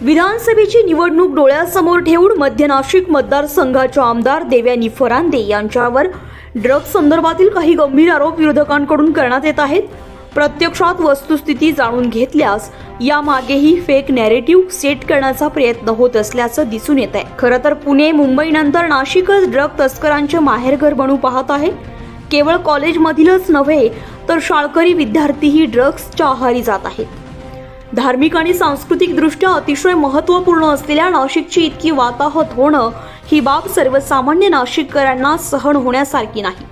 विधानसभेची निवडणूक डोळ्यासमोर ठेवून मध्य नाशिक मतदारसंघाच्या आमदार देव्यानी फरांदे यांच्यावर ड्रग्ज संदर्भातील काही गंभीर आरोप विरोधकांकडून करण्यात येत आहेत. प्रत्यक्षात वस्तुस्थिती जाणून घेतल्यास यामागेही फेक नॅरेटिव्ह सेट करण्याचा प्रयत्न होत असल्याचं दिसून येत आहे खरं तर पुणे मुंबईनंतर नाशिकच ड्रग तस्करांचे माहेरघर बनू पाहत आहे. केवळ कॉलेजमधीलच नव्हे तर शाळकरी विद्यार्थीही ड्रग्सच्या आहारी जात आहेत. धार्मिक आणि सांस्कृतिक दृष्ट्या अतिशय महत्त्वपूर्ण असलेल्या नाशिकची इतकी वाताहत होणं ही बाब सर्वसामान्य नाशिककरांना सहन होण्यासारखी नाही.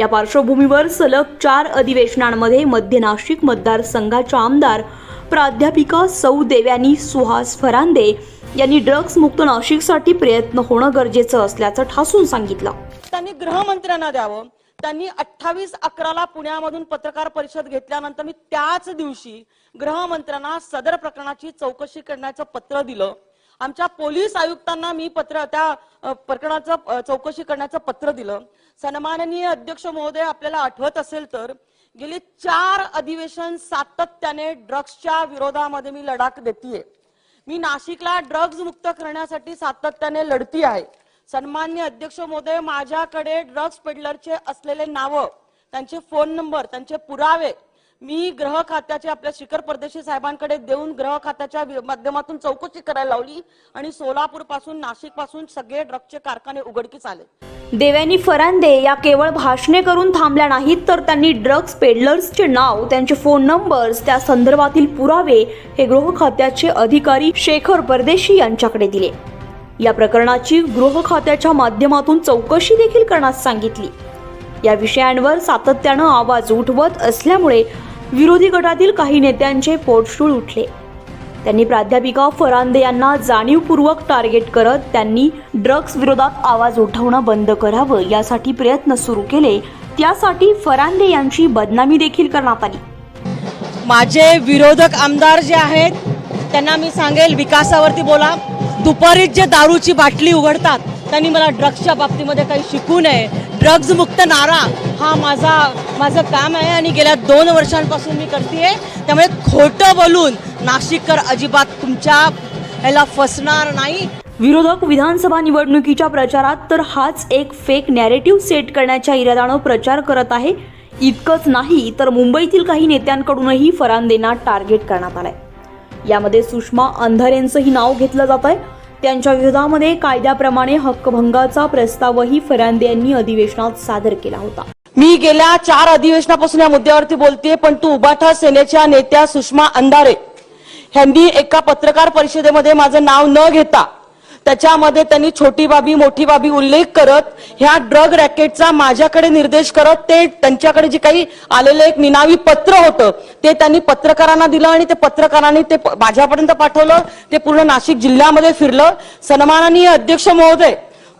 या पार्श्वभूमीवर सलग चार अधिवेशनांमध्ये मध्य नाशिक मतदारसंघाच्या आमदार प्राध्यापिका सौ देव्यानी सुहास फरांदे यांनी ड्रग्ज मुक्त नाशिकसाठी प्रयत्न होणं गरजेचं असल्याचं ठासून सांगितलं. त्यांनी गृहमंत्र्यांना द्यावं. त्यांनी अठ्ठावीस अकराला पुण्यामधून पत्रकार परिषद घेतल्यानंतर मी त्याच दिवशी गृहमंत्र्यांना सदर प्रकरणाची चौकशी करण्याचं पत्र दिलं. आमच्या पोलीस आयुक्तांना मी पत्र त्या प्रकरणाचं चौकशी करण्याचं पत्र दिलं. सन्माननीय अध्यक्ष महोदय आपल्याला आठवत असेल तर गेली चार अधिवेशन सातत्याने ड्रग्सच्या विरोधामध्ये मी लढाक देतीये. मी नाशिकला ड्रग्ज मुक्त करण्यासाठी सातत्याने लढती आहे सन्मान्य अध्यक्ष महोदय माझ्याकडे ड्रग्ज पेडलरचे असलेले नावं त्यांचे फोन नंबर त्यांचे पुरावे मी ग्रह खात्याचे आपल्या शिखर परदेशी साहेबांकडे देऊन ग्रह खात्याच्या माध्यमातून चौकशी करायला लावली आणि सोलापूरपासून नाशिकपासून सगळे ड्रग्जचे कारखाने उघडकीस आले. देव्यानी फरांदे या केवळ भाषणे करून थांबल्या नाहीत तर त्यांनी ड्रग्ज पेडलर्सचे नाव त्यांचे फोन नंबर्स त्या संदर्भातील पुरावे हे गृह खात्याचे अधिकारी शेखर परदेशी यांच्याकडे दिले. या प्रकरणाची गृह खात्याच्या माध्यमातून चौकशी देखील करण्यास सांगितली. या विषयांवर सातत्यानं आवाज उठवत असल्यामुळे विरोधी गटातील काही नेत्यांचे पोटशूळ उठले. त्यांनी प्राध्यापिका फरांदे यांना जाणीवपूर्वक टार्गेट करत त्यांनी ड्रग्ज विरोधात आवाज उठवणं बंद करावं यासाठी प्रयत्न सुरू केले. त्यासाठी फरांदे यांची बदनामी देखील करण्यात आली. माझे विरोधक आमदार जे आहेत त्यांना मी सांगेल विकासावरती बोला. दुपारीच जे दारूची बाटली उघडतात त्यांनी मला ड्रग्सच्या बाबतीमध्ये काही शिकू नये. ड्रग्जमुक्त नारा हा माझा माझं काम आहे आणि गेल्या दोन वर्षांपासून मी करते त्यामुळे खोटं बोलून नाशिककर अजिबात तुमच्या ह्याला फसणार नाही. विरोधक विधानसभा निवडणुकीच्या प्रचारात तर हाच एक फेक नॅरेटिव्ह सेट करण्याच्या इराद्यानं प्रचार करत आहे. इतकंच नाही तर मुंबईतील काही नेत्यांकडूनही फरांदेंना टार्गेट करण्यात आलंय. यामध्ये सुषमा अंधारेंचंही नाव घेतलं जात आहे. त्यांच्या विरोधामध्ये कायद्याप्रमाणे हक्कभंगाचा प्रस्तावही फरांदे यांनी अधिवेशनात सादर केला होता. मी गेल्या चार अधिवेशनापासून या मुद्द्यावरती बोलतेय पण तू उबाठा सेनेच्या नेत्या सुषमा अंधारे. ह्यांनी एका पत्रकार परिषदेमध्ये माझं नाव न घेता त्याच्यामध्ये त्यांनी छोटी बाबी मोठी बाबी उल्लेख करत ह्या ड्रग रॅकेटचा माझ्याकडे निर्देश करत ते त्यांच्याकडे जे काही आलेलं एक निनावी पत्र होतं ते त्यांनी पत्रकारांना दिलं आणि ते पत्रकारांनी ते माझ्यापर्यंत पाठवलं ते पूर्ण नाशिक जिल्ह्यामध्ये फिरलं सन्माननीय अध्यक्ष महोदय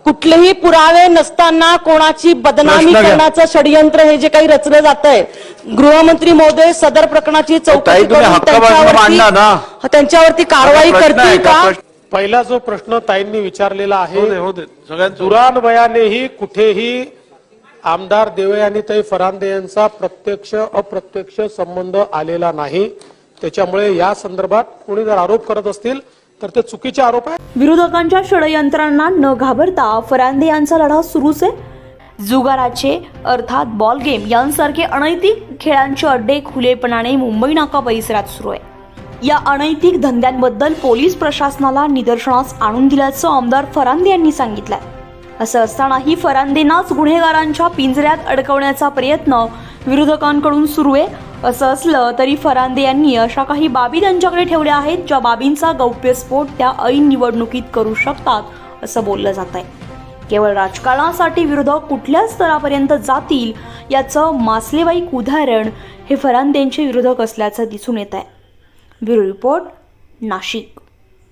कुठलेही पुरावे नसताना कोणाची बदनामी. करण्याचं षडयंत्र हे जे काही रचलं जात आहे गृहमंत्री महोदय सदर प्रकरणाची चौकशी करून. त्यांच्यावरती कारवाई करतील का? पहिला जो प्रश्न ताईंनी विचारलेला आहे होऊ दे सगळ्यांचं दुरान्वयानेही कुठेही आमदार देवयानीताई फरांदे यांचा प्रत्यक्ष अप्रत्यक्ष संबंध आलेला नाही. त्याच्यामुळे या संदर्भात कोणी जर आरोप करत असतील तर ते चुकीचे आरोप आहे विरोधकांच्या षडयंत्रांना न घाबरता फरांदे यांचा लढा सुरूच आहे. जुगाराचे अर्थात बॉल गेम यांसारखे अनैतिक खेळांचे अड्डे खुलेपणाने मुंबई नाका परिसरात सुरू आहे. या अनैतिक धंद्यांबद्दल पोलीस प्रशासनाला निदर्शनास आणून दिल्याचं आमदार फरांदे यांनी सांगितलंय. असं असतानाही फरांदेनाच गुन्हेगारांच्या पिंजऱ्यात अडकवण्याचा प्रयत्न विरोधकांकडून सुरू आहे. असं असलं तरी फरांदे यांनी अशा काही बाबी त्यांच्याकडे ठेवल्या आहेत ज्या बाबींचा गौप्यस्फोट त्या ऐन निवडणुकीत करू शकतात असं बोललं जात आहे केवळ राजकारणासाठी विरोधक कुठल्या स्तरापर्यंत जातील याचं मासलेवाईक उदाहरण हे फरांदेंचे विरोधक असल्याचं दिसून येत आहे ब्युरो रिपोर्ट नाशिक